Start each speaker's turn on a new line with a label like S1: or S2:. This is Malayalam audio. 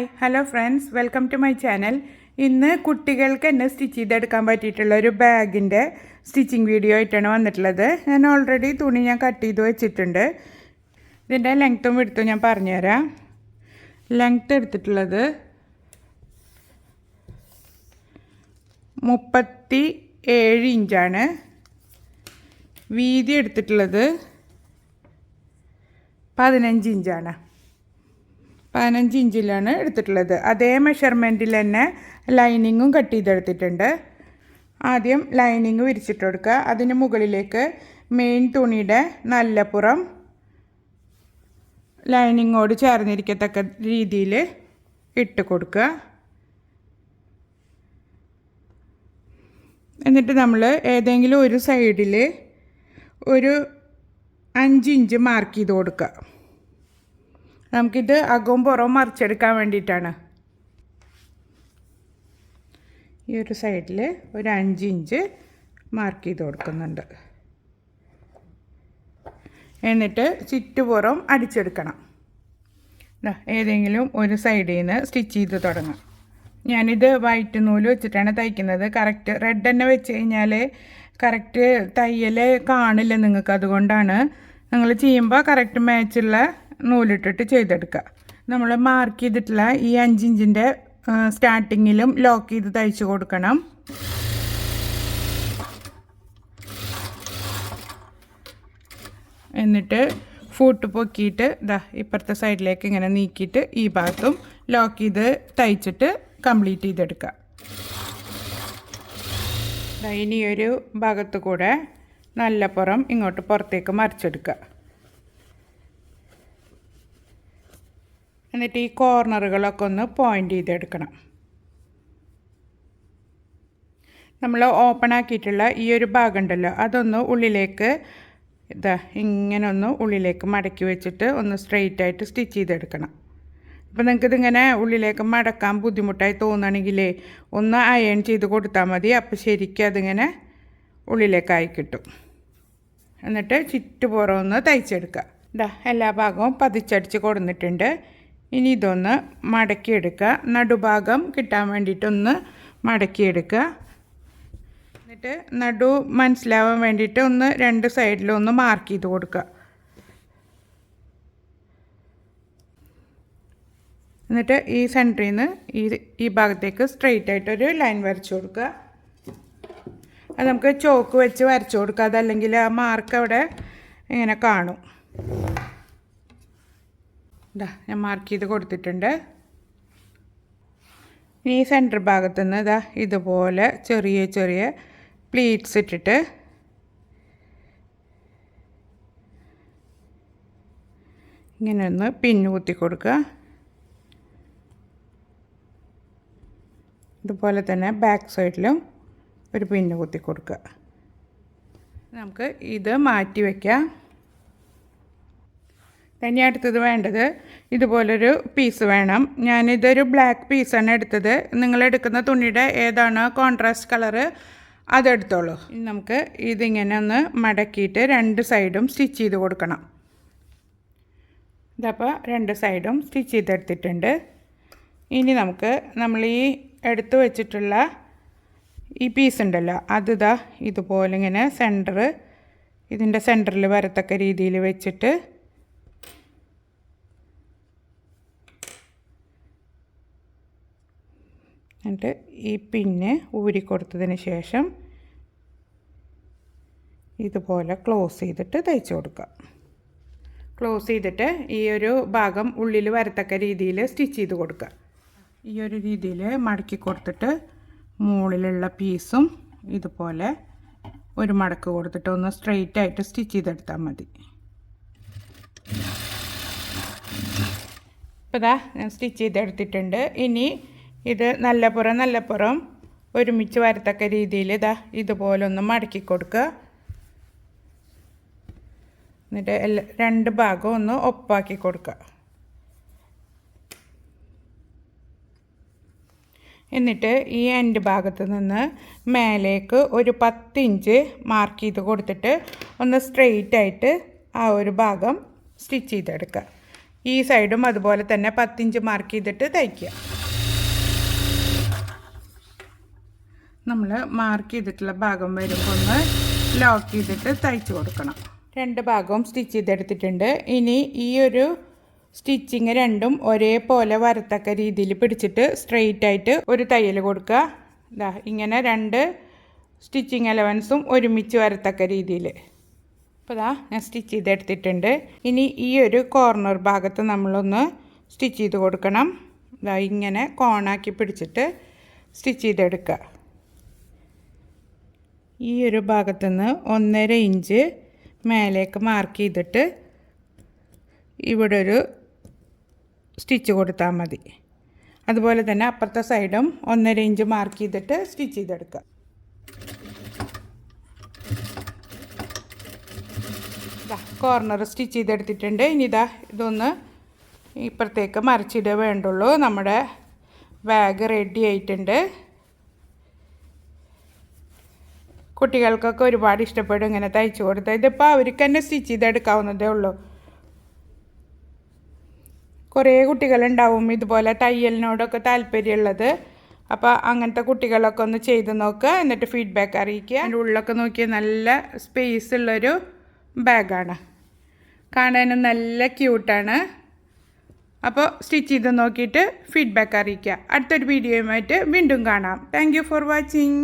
S1: Hi hello friends welcome to my channel. ഇന്ന് കുട്ടികൾക്ക് എന്നെ സ്റ്റിച്ച് ചെയ്തെടുക്കാൻ പറ്റിയിട്ടുള്ള ഒരു ബാഗിന്റെ സ്റ്റിച്ചിങ് വീഡിയോ ആയിട്ടാണ് വന്നിട്ടുള്ളത്. ഞാൻ ഓൾറെഡി തുണി ഞാൻ കട്ട് ചെയ്ത് വെച്ചിട്ടുണ്ട്. ഇതിന്റെ ലെങ്ത്തും എടുത്തും ഞാൻ പറഞ്ഞുതരാം. ലെങ്ത്ത് എടുത്തിട്ടുള്ളത് മുപ്പത്തി ഏഴ് ഇഞ്ചാണ്. വീതി എടുത്തിട്ടുള്ളത് പതിനഞ്ച് ഇഞ്ചാണ്. പതിനഞ്ച് ഇഞ്ചിലാണ് എടുത്തിട്ടുള്ളത്. അതേ മെഷർമെന്റിൽ തന്നെ ലൈനിങ്ങും കട്ട് ചെയ്തെടുത്തിട്ടുണ്ട്. ആദ്യം ലൈനിങ് വിരിച്ചിട്ട് കൊടുക്കുക. അതിന് മുകളിലേക്ക് മെയിൻ തുണിയുടെ നല്ല പുറം ലൈനിങ്ങോട് ചേർന്നിരിക്കത്തക്ക രീതിയിൽ ഇട്ട് കൊടുക്കുക. എന്നിട്ട് നമ്മൾ ഏതെങ്കിലും ഒരു സൈഡിൽ ഒരു അഞ്ച് ഇഞ്ച് മാർക്ക് ചെയ്ത് കൊടുക്കുക. നമുക്കിത് അകവും പുറവും മറിച്ചെടുക്കാൻ വേണ്ടിയിട്ടാണ്. ഈ ഒരു സൈഡിൽ ഒരു അഞ്ച് ഇഞ്ച് മാർക്ക് ചെയ്ത് കൊടുക്കുന്നുണ്ട്. എന്നിട്ട് ചുറ്റുപുറം അടിച്ചെടുക്കണം. ഏതെങ്കിലും ഒരു സൈഡിൽ നിന്ന് സ്റ്റിച്ച് ചെയ്ത് തുടങ്ങാം. ഞാനിത് വൈറ്റ് നൂൽ വെച്ചിട്ടാണ് തയ്ക്കുന്നത്. കറക്റ്റ് റെഡ് തന്നെ വെച്ച് കഴിഞ്ഞാൽ കറക്റ്റ് തയ്യൽ കാണില്ല നിങ്ങൾക്ക് അതുകൊണ്ടാണ്. നിങ്ങൾ ചെയ്യുമ്പോൾ കറക്റ്റ് മാച്ചുള്ള നൂലിട്ടിട്ട് ചെയ്തെടുക്കുക. നമ്മൾ മാർക്ക് ചെയ്തിട്ടുള്ള ഈ അഞ്ചിഞ്ചിന്റെ സ്റ്റാർട്ടിങ്ങിലും ലോക്ക് ചെയ്ത് തയ്ച്ച് കൊടുക്കണം. എന്നിട്ട് ഫൂട്ട് പൊക്കിയിട്ട് ഇതാ ഇപ്പുറത്തെ സൈഡിലേക്ക് ഇങ്ങനെ നീക്കിയിട്ട് ഈ ഭാഗത്തും ലോക്ക് ചെയ്ത് തയ്ച്ചിട്ട് കംപ്ലീറ്റ് ചെയ്തെടുക്കുക. ഇനി ഒരു ഭാഗത്ത് കൂടെ നല്ല പുറം ഇങ്ങോട്ട് പുറത്തേക്ക് മറിച്ചെടുക്കുക. എന്നിട്ട് ഈ കോർണറുകളൊക്കെ ഒന്ന് പോയിന്റ് ചെയ്തെടുക്കണം. നമ്മൾ ഓപ്പൺ ആക്കിയിട്ടുള്ള ഈ ഒരു ഭാഗം ഉണ്ടല്ലോ അതൊന്ന് ഉള്ളിലേക്ക് ഇതാ ഇങ്ങനെ ഒന്ന് ഉള്ളിലേക്ക് മടക്കി വെച്ചിട്ട് ഒന്ന് സ്ട്രെയിറ്റ് ആയിട്ട് സ്റ്റിച്ച് ചെയ്തെടുക്കണം. അപ്പോൾ നിങ്ങൾക്കിതിങ്ങനെ ഉള്ളിലേക്ക് മടക്കാൻ ബുദ്ധിമുട്ടായി തോന്നുകയാണെങ്കിൽ ഒന്ന് അയൺ ചെയ്ത് കൊടുത്താൽ മതി. അപ്പോൾ ശരിക്കും അതിങ്ങനെ ഉള്ളിലേക്കായി കിട്ടും. എന്നിട്ട് ചുറ്റുപുറം ഒന്ന് തയ്ച്ചെടുക്കുക. ഇതാ എല്ലാ ഭാഗവും പതിച്ചടിച്ച് കൊടുത്തിട്ടുണ്ട് ഇനി ഇതൊന്ന് മടക്കിയെടുക്കുക. നടുഭാഗം കിട്ടാൻ വേണ്ടിയിട്ടൊന്ന് മടക്കിയെടുക്കുക. എന്നിട്ട് നടു മനസ്സിലാവാൻ വേണ്ടിയിട്ട് ഒന്ന് രണ്ട് സൈഡിലും ഒന്ന് മാർക്ക് ചെയ്ത് കൊടുക്കുക. എന്നിട്ട് ഈ സെന്ററിൽ നിന്ന് ഈ ഈ ഭാഗത്തേക്ക് സ്ട്രെയിറ്റ് ആയിട്ടൊരു ലൈൻ വരച്ചു കൊടുക്കുക. അത് നമുക്ക് ചോക്ക് വെച്ച് വരച്ചു കൊടുക്കുക. അതല്ലെങ്കിൽ ആ മാർക്ക് അവിടെ ഇങ്ങനെ കാണും. ഇതാ ഞാൻ മാർക്ക് ചെയ്ത് കൊടുത്തിട്ടുണ്ട്. ഇനി ഈ സെന്റർ ഭാഗത്തു നിന്ന് ഇതാ ഇതുപോലെ ചെറിയ ചെറിയ പ്ലീറ്റ്സ് ഇട്ടിട്ട് ഇങ്ങനെ ഒന്ന് പിന്നു കുത്തി കൊടുക്കുക. ഇതുപോലെ തന്നെ ബാക്ക് സൈഡിലും ഒരു പിന്നു കുത്തി കൊടുക്കുക. നമുക്ക് ഇത് മാറ്റി വയ്ക്കാം ഇനി അടുത്തത് വേണ്ടത് ഇതുപോലൊരു പീസ് വേണം. ഞാനിതൊരു ബ്ലാക്ക് പീസാണ് എടുത്തത്. നിങ്ങൾ എടുക്കുന്ന തുണിയുടെ ഏതാണോ കോൺട്രാസ്റ്റ് കളറ് അതെടുത്തോളൂ. ഇനി നമുക്ക് ഇതിങ്ങനെ ഒന്ന് മടക്കിയിട്ട് രണ്ട് സൈഡും സ്റ്റിച്ച് ചെയ്ത് കൊടുക്കണം. ഇതപ്പോൾ രണ്ട് സൈഡും സ്റ്റിച്ച് ചെയ്തെടുത്തിട്ടുണ്ട്. ഇനി നമുക്ക് നമ്മൾ ഈ എടുത്തു വച്ചിട്ടുള്ള ഈ പീസ് ഉണ്ടല്ലോ അത് ഇതാ ഇതുപോലെ ഇങ്ങനെ സെന്റർ ഇതിന്റെ സെന്ററിൽ വരത്തക്ക രീതിയിൽ വെച്ചിട്ട് എന്നിട്ട് ഈ പിന്നെ ഊരി കൊടുത്തതിന് ശേഷം ഇതുപോലെ ക്ലോസ് ചെയ്തിട്ട് തയ്ച്ചു കൊടുക്കുക. ക്ലോസ് ചെയ്തിട്ട് ഈ ഒരു ഭാഗം ഉള്ളിൽ വരത്തക്ക രീതിയിൽ സ്റ്റിച്ച് ചെയ്ത് കൊടുക്കുക. ഈ ഒരു രീതിയിൽ മടക്കി കൊടുത്തിട്ട് മുകളിലുള്ള പീസും ഇതുപോലെ ഒരു മടക്ക് കൊടുത്തിട്ട് ഒന്ന് സ്ട്രെയിറ്റ് ആയിട്ട് സ്റ്റിച്ച് ചെയ്തെടുത്താൽ മതി. ഇപ്പോൾ ഇതാ ഞാൻ സ്റ്റിച്ച് ചെയ്തെടുത്തിട്ടുണ്ട്. ഇനി ഇത് നല്ല പുറം നല്ല പുറം. ഒരുമിച്ച് വരത്തക്ക രീതിയിൽ ഇതാ ഇതുപോലെ ഒന്ന് മടക്കി കൊടുക്കുക. എന്നിട്ട് എല്ലാ രണ്ട് ഭാഗവും ഒന്ന് ഒപ്പാക്കി കൊടുക്കുക. എന്നിട്ട് ഈ എൻഡ് ഭാഗത്ത് നിന്ന് മേലേക്ക് ഒരു പത്ത് ഇഞ്ച് മാർക്ക് ചെയ്ത് കൊടുത്തിട്ട് ഒന്ന് സ്ട്രെയിറ്റ് ആയിട്ട് ആ ഒരു ഭാഗം സ്റ്റിച്ച് ചെയ്തെടുക്കുക. ഈ സൈഡും അതുപോലെ തന്നെ പത്തിഞ്ച് മാർക്ക് ചെയ്തിട്ട് തയ്ക്കുക. നമ്മൾ മാർക്ക് ചെയ്തിട്ടുള്ള ഭാഗം വരുമ്പോൾ ഒന്ന് ലോക്ക് ചെയ്തിട്ട് തയ്ച്ച് കൊടുക്കണം. രണ്ട് ഭാഗവും സ്റ്റിച്ച് ചെയ്തെടുത്തിട്ടുണ്ട്. ഇനി ഈ ഒരു സ്റ്റിച്ചിങ് രണ്ടും ഒരേപോലെ വരത്തക്ക രീതിയിൽ പിടിച്ചിട്ട് സ്ട്രെയിറ്റ് ആയിട്ട് ഒരു തയ്യൽ കൊടുക്കുക. ഇതാ ഇങ്ങനെ രണ്ട് സ്റ്റിച്ചിങ് അലവൻസും ഒരുമിച്ച് വരത്തക്ക രീതിയിൽ. അപ്പോൾ ഇതാ ഞാൻ സ്റ്റിച്ച് ചെയ്തെടുത്തിട്ടുണ്ട്. ഇനി ഈ ഒരു കോർണർ ഭാഗത്ത് നമ്മളൊന്ന് സ്റ്റിച്ച് ചെയ്ത് കൊടുക്കണം. ഇതാ ഇങ്ങനെ കോണാക്കി പിടിച്ചിട്ട് സ്റ്റിച്ച് ചെയ്തെടുക്കുക. ഈ ഒരു ഭാഗത്തു നിന്ന് ഒന്നര ഇഞ്ച് മേലേക്ക് മാർക്ക് ചെയ്തിട്ട് ഇവിടെ ഒരു സ്റ്റിച്ച് കൊടുത്താൽ മതി. അതുപോലെ തന്നെ അപ്പുറത്തെ സൈഡും ഒന്നര ഇഞ്ച് മാർക്ക് ചെയ്തിട്ട് സ്റ്റിച്ച് ചെയ്തെടുക്കുക. കോർണർ സ്റ്റിച്ച് ചെയ്തെടുത്തിട്ടുണ്ട്. ഇനി ഇതാ ഇതൊന്ന് ഇപ്പുറത്തേക്ക് മറിച്ചിടേ വേണ്ടുള്ളൂ. നമ്മുടെ ബാഗ് റെഡി ആയിട്ടുണ്ട്. കുട്ടികൾക്കൊക്കെ ഒരുപാട് ഇഷ്ടപ്പെടും ഇങ്ങനെ തയ്ച്ചു കൊടുത്താൽ ഇതിപ്പോൾ അവർക്ക് തന്നെ സ്റ്റിച്ച് ചെയ്തെടുക്കാവുന്നതേ ഉള്ളൂ. കുറേ കുട്ടികളുണ്ടാവും ഇതുപോലെ തയ്യലിനോടൊക്കെ താല്പര്യമുള്ളത്. അപ്പോൾ അങ്ങനത്തെ കുട്ടികളൊക്കെ ഒന്ന് ചെയ്ത് നോക്കുക എന്നിട്ട് ഫീഡ്ബാക്ക് അറിയിക്കുക. അതിന്റെ ഉള്ളിലൊക്കെ നോക്കിയാൽ നല്ല സ്പേസ് ഉള്ളൊരു ബാഗാണ് കാണാനും നല്ല ക്യൂട്ടാണ് അപ്പോൾ സ്റ്റിച്ച് ചെയ്ത് നോക്കിയിട്ട് ഫീഡ്ബാക്ക് അറിയിക്കുക. അടുത്തൊരു വീഡിയോയുമായിട്ട് വീണ്ടും കാണാം. Thank for watching